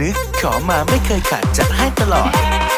นึก ขอมาไม่เคยขาดจัดให้ตลอด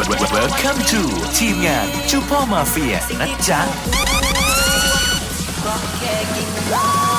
Welcome to ทีมงานชูพ่อมาเฟียนะจ๊ะ Woo!